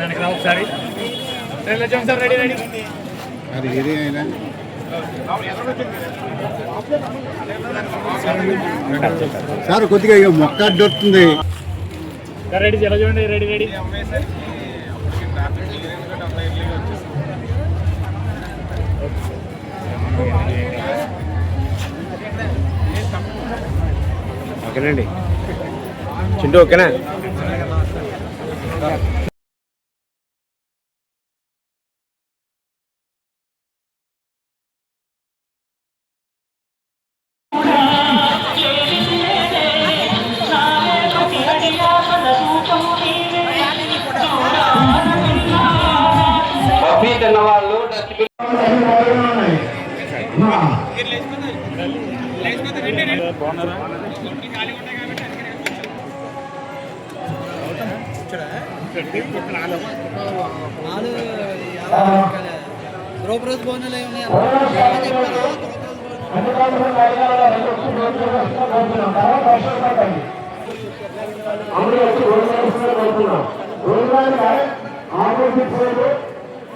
గారు వెనకరండి ఒకసారి. Sir ready ready అది ఇది అయినా. సార్ కొద్దిగా ఇక మొక్క అడ్డొస్తుంది. రెడీ ఎలా చూడండి రెడీ రెడీ ఓకేనండి. చింటూ ఓకేనా? కాఫీ తిన్నవాళ్ళు డస్ట్బిన్ ద్రౌపది భవనాలు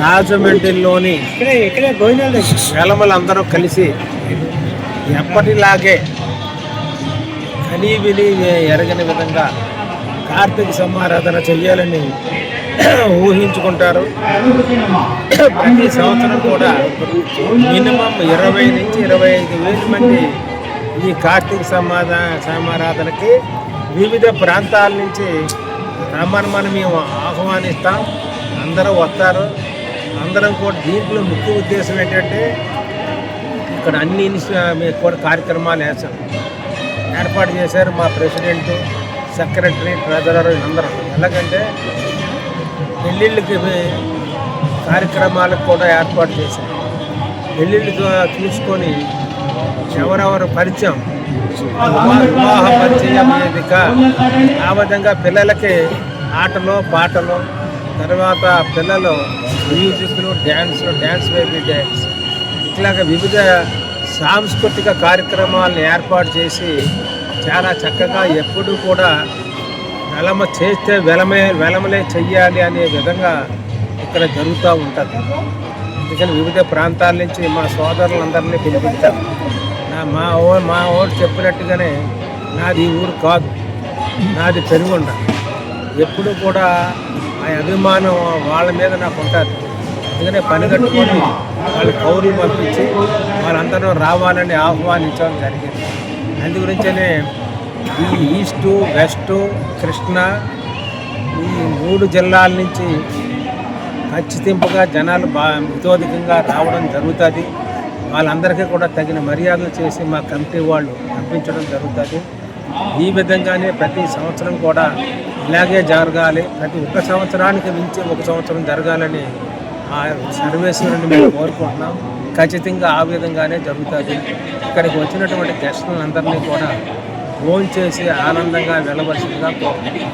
రాజమండ్రిలోని వెలమలందరూ కలిసి ఎప్పటిలాగే కనీ విని ఎరగని విధంగా కార్తీక సమారాధన చెయ్యాలని ఊహించుకుంటారు. ప్రతి సంవత్సరం కూడా మినిమం ఇరవై నుంచి ఇరవై ఐదు వేల మంది ఈ కార్తీక సమాధా సమారాధనకి వివిధ ప్రాంతాల నుంచి రమ్మని మనం మేము ఆహ్వానిస్తాం. అందరూ వస్తారు. అందరం కూడా దీంట్లో ముఖ్య ఉద్దేశం ఏంటంటే ఇక్కడ అన్ని మేము కూడా కార్యక్రమాలు వేసాం ఏర్పాటు చేశారు మా ప్రెసిడెంట్ సెక్రటరీ ట్రెజరర్ అందరూ. ఎలాగంటే పెళ్ళిళ్ళకి కార్యక్రమాలకు కూడా ఏర్పాటు చేశారు. పెళ్ళిళ్ళు తీసుకొని చూసుకొని ఎవరెవరు పరిచయం వివాహ పరిచయం వేదిక ఆ విధంగా పిల్లలకి ఆటలు పాటలు తర్వాత పిల్లలు మ్యూజిక్లు డ్యాన్స్లు డ్యాన్స్ బేబీ డ్యాన్స్ ఇట్లాగ వివిధ సాంస్కృతిక కార్యక్రమాలను ఏర్పాటు చేసి చాలా చక్కగా ఎప్పుడు కూడా వెలమ చేస్తే వెలమే వెలమలే చెయ్యాలి అనే విధంగా ఇక్కడ జరుగుతూ ఉంటుంది. అందుకని వివిధ ప్రాంతాల నుంచి మా సోదరులందరినీ పిలిపించాం. మా ఓ మా ఓడు చెప్పినట్టుగానే నాది ఈ ఊరు కాదు. నాది పెనుగొండ. ఎప్పుడు కూడా ఆ అభిమానం వాళ్ళ మీద నాకు ఉంటుంది. అందుకనే పని కట్టుకొని వాళ్ళ కౌరులు పంపించి వాళ్ళందరూ రావాలని ఆహ్వానించడం జరిగింది. అందుగురించనే ఈ ఈస్టు వెస్టు కృష్ణ ఈ మూడు జిల్లాల నుంచి ఖచ్చితింపుగా జనాలు బా ఇతోధికంగా రావడం జరుగుతుంది. వాళ్ళందరికీ కూడా తగిన మర్యాదలు చేసి మా కమిటీ వాళ్ళు పంపించడం జరుగుతుంది. ఈ విధంగానే ప్రతి సంవత్సరం కూడా ఇలాగే జరగాలి. ప్రతి ఒక్క సంవత్సరానికి మించి ఒక సంవత్సరం జరగాలని ఆ సర్వేశ్వరుని మేము కోరుకుంటున్నాం. ఖచ్చితంగా ఆ విధంగానే జరుగుతుంది. ఇక్కడికి వచ్చినటువంటి గెస్టులందరినీ కూడా ఫోన్ చేసి ఆనందంగా వెళ్ళవలసిందిగా కోరుకుంటున్నాం.